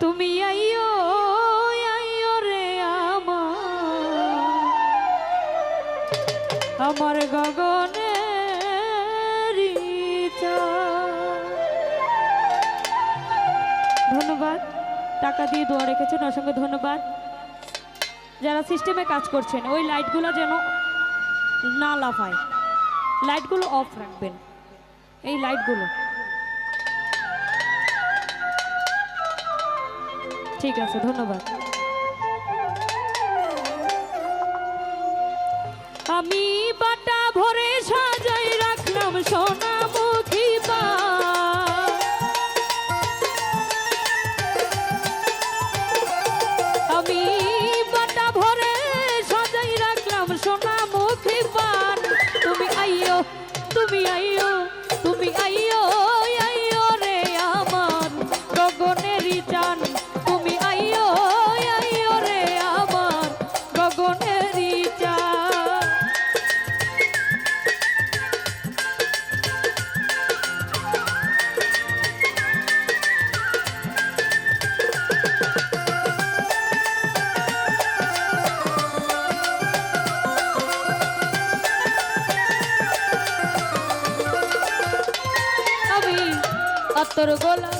তুমি আইও আইও রে আমার। আমার গগনে ধন্যবাদ। টাকা দিয়ে দোয়া রেখেছেন, অসংখ্য ধন্যবাদ। যারা সিস্টেমে কাজ করছেন, ওই লাইটগুলো যেন না লাফায়। লাইটগুলো অফ রাখবেন। এই লাইটগুলো। ঠিক আছে ধন্যবাদ। আমি বাটা ভরে সাজাই রাখলাম সোনা তোর গোলা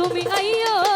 tu me aí, ó.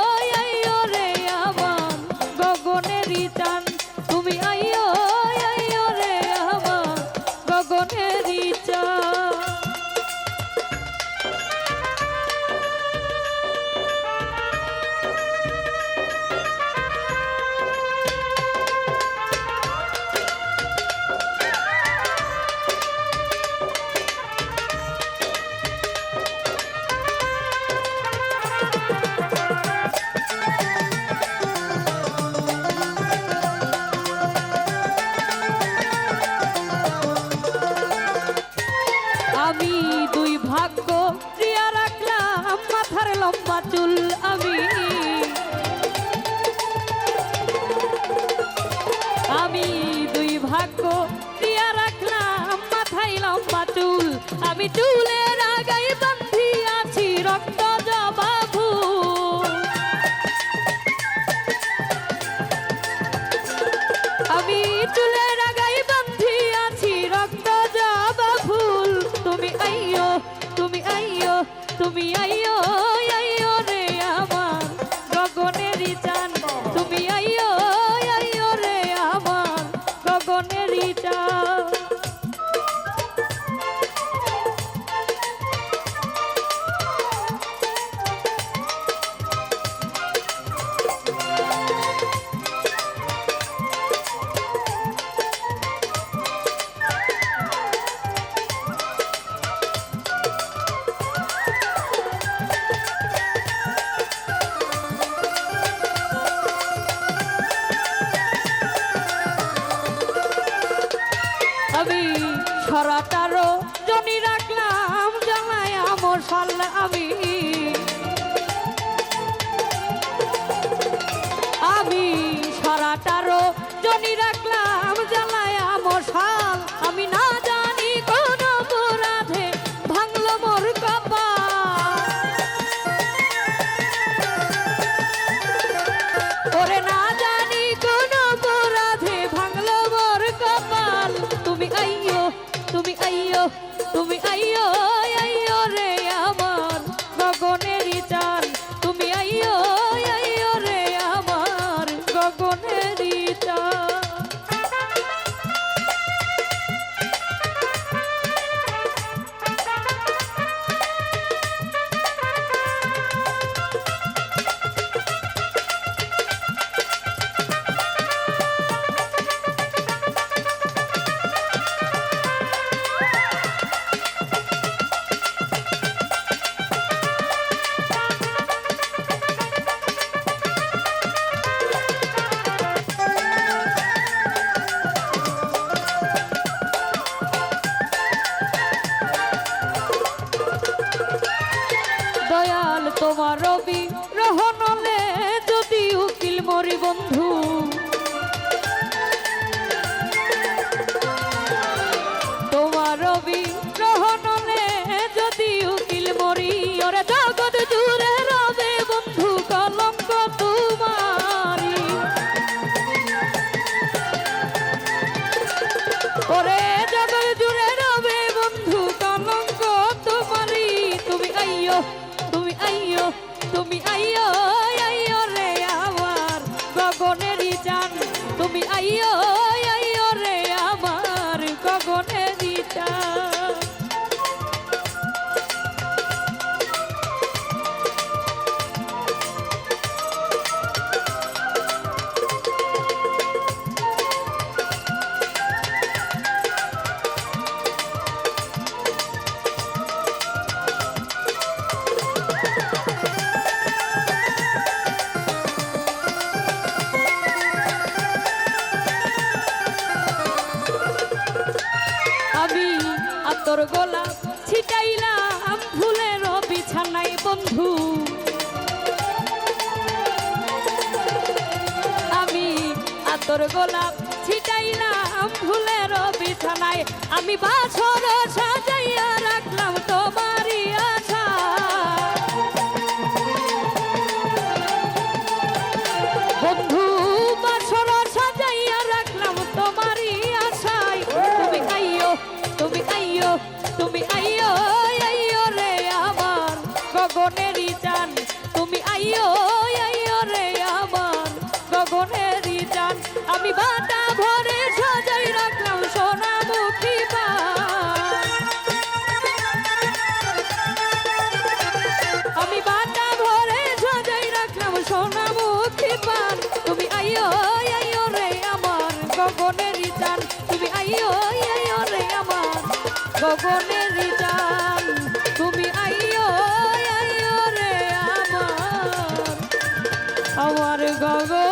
লম্বা চুল আমি। আমি দুই ভাগ্য দিয়া রাখলাম মাথায় লম্বা চুল আমি চুলে সারাটারও জমি রাখলাম জমায় আমার সাল্লা আমি দয়াল তোমার রবি রহনলে যদি উকিল মরি বন্ধু। আইয়ো তুমি আইও আইও রে আমার গগনেরই জান তুমি আইয়ো বন্ধু। আমি আতর গোলাপ ছিটাইলাম ভুলের বিছানায়। আমি বাছর সাজাইয়া রাখলাম তোমারই গগনেরই জান তুমি আইয়ো আইয়ো রে আমার গগনেরই জান আমি বাটা ভরে সাজাই রাখলাম সোনামুখী পান। আমি বাটা ভরে সাজাই রাখলাম সোনামুখী পান, তুমি আইয়ো আইয়ো রে আমার গগনের জান তুমি আইয়ো আইয়ো রে আমার গগনের আইয়ো রে আমার আমার গগন